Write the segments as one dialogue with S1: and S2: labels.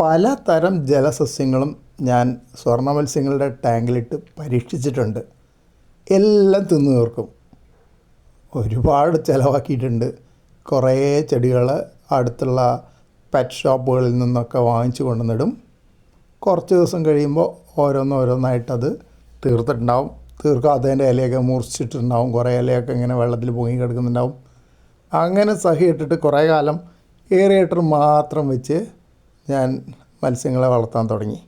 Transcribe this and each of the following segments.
S1: പല തരം ജലസസ്യങ്ങളും ഞാൻ സ്വർണ മത്സ്യങ്ങളുടെ ടാങ്കിലിട്ട് പരീക്ഷിച്ചിട്ടുണ്ട്. എല്ലാം തിന്നു തീർക്കും. ഒരുപാട് ചിലവാക്കിയിട്ടുണ്ട്. കുറേ ചെടികൾ അടുത്തുള്ള പെറ്റ് ഷോപ്പുകളിൽ നിന്നൊക്കെ വാങ്ങിച്ചു കൊണ്ടുവന്നിടും. കുറച്ച് ദിവസം കഴിയുമ്പോൾ ഓരോന്നോരോന്നായിട്ടത് തീർത്തിട്ടുണ്ടാവും. തീർക്കാത്തതിന്റെ ഇലയൊക്കെ മുറിച്ചിട്ടുണ്ടാവും. കുറേ ഇലയൊക്കെ ഇങ്ങനെ വെള്ളത്തിൽ പൊങ്ങി കിടക്കുന്നുണ്ടാവും. അങ്ങനെ സഹിയിട്ടിട്ട് കുറേ കാലം ഏറിയേറ്റർ മാത്രം വെച്ച് ഞാൻ മത്സ്യങ്ങളെ വളർത്താൻ തുടങ്ങി.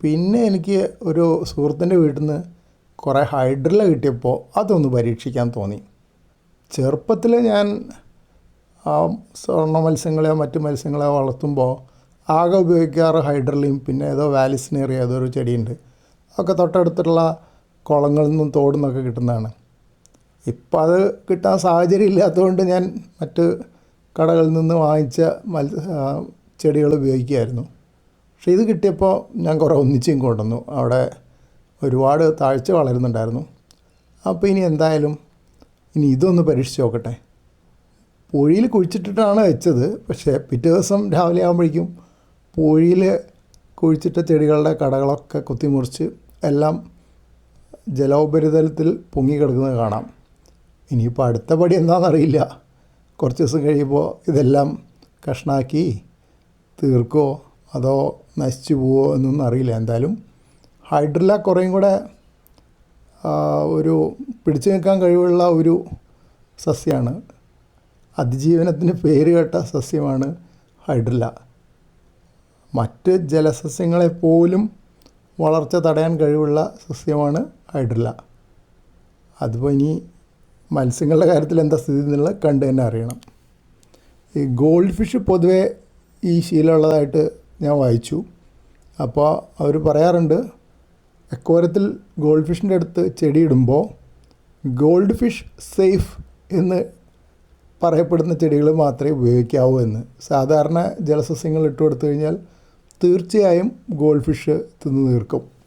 S1: പിന്നെ എനിക്ക് ഒരു സുഹൃത്തിന്റെ വീട്ടിൽ നിന്ന് കുറേ ഹൈഡ്രില കിട്ടിയപ്പോൾ അതൊന്ന് പരീക്ഷിക്കാൻ തോന്നി. ചെറുപ്പത്തിൽ ഞാൻ ആ സ്വർണ മത്സ്യങ്ങളെയോ മറ്റ് മത്സ്യങ്ങളെയോ വളർത്തുമ്പോൾ ആകെ ഉപയോഗിക്കാറ് ഹൈഡ്രലിയും പിന്നെ ഏതോ വാലിസിനേറിയ ഏതോ ഒരു ചെടിയുണ്ട്. അതൊക്കെ തൊട്ടടുത്തുള്ള കുളങ്ങളിൽ നിന്നും തോടിൽ നിന്നൊക്കെ കിട്ടുന്നതാണ്. ഇപ്പം അത് കിട്ടാൻ സാഹചര്യം ഇല്ലാത്തതുകൊണ്ട് ഞാൻ മറ്റ് കടകളിൽ നിന്ന് വാങ്ങിച്ച മത്സ്യ ചെടികൾ ഉപയോഗിക്കുമായിരുന്നു പക്ഷേ ഇത് കിട്ടിയപ്പോൾ ഞാൻ കുറേ ഒന്നിച്ചും കൊണ്ടുവന്നു. അവിടെ ഒരുപാട് താഴ്ച വളരുന്നുണ്ടായിരുന്നു. അപ്പോൾ ഇനി എന്തായാലും ഇനി ഇതൊന്ന് പരീക്ഷിച്ച് നോക്കട്ടെ. പൂഴിയിൽ കുഴിച്ചിട്ടിട്ടാണ് വെച്ചത്. പക്ഷേ പിറ്റേ ദിവസം രാവിലെ ആകുമ്പോഴേക്കും പൂഴിയിൽ കുഴിച്ചിട്ട ചെടികളുടെ കടകളൊക്കെ കുത്തിമുറിച്ച് എല്ലാം ജലോപരിതലത്തിൽ പൊങ്ങി കിടക്കുന്നത് കാണാം. ഇനിയിപ്പോൾ അടുത്ത പടി എന്താണെന്നറിയില്ല. കുറച്ച് ദിവസം കഴിയുമ്പോൾ ഇതെല്ലാം കഷ്ണാക്കി തീർക്കോ? അതോ നശിച്ചു പോവോ എന്നൊന്നും അറിയില്ല. എന്തായാലും ഹൈഡ്രില കുറേയും കൂടെ ഒരു പിടിച്ചു നിൽക്കാൻ കഴിവുള്ള ഒരു സസ്യമാണ് അതിജീവനത്തിന് പേര് കേട്ട സസ്യമാണ് ഹൈഡ്രില മറ്റ് ജലസസ്യങ്ങളെപ്പോലും വളർച്ച തടയാൻ കഴിവുള്ള സസ്യമാണ് ഹൈഡ്രില അതിപ്പോൾ ഇനി മത്സ്യങ്ങളുടെ കാര്യത്തിൽ എന്താ സ്ഥിതി എന്നുള്ളത് കണ്ടു തന്നെ അറിയണം. ഈ ഗോൾഡ് ഫിഷ് പൊതുവേ ഈ ശീലമുള്ളതായിട്ട് ഞാൻ വായിച്ചു. അപ്പോൾ അവർ പറയാറുണ്ട് അക്വാരത്തിൽ ഗോൾഡ് ഫിഷിന്റെ അടുത്ത് ചെടിയിടുമ്പോൾ ഗോൾഡ് ഫിഷ് സേഫ് എന്ന് പറയപ്പെടുന്ന ചെടികൾ മാത്രമേ ഉപയോഗിക്കാവൂ എന്ന്. സാധാരണ ജലസസ്യങ്ങൾ ഇട്ട് കൊടുത്തു കഴിഞ്ഞാൽ തീർച്ചയായും ഗോൾഡ് ഫിഷ് തിന്നു തീർക്കും.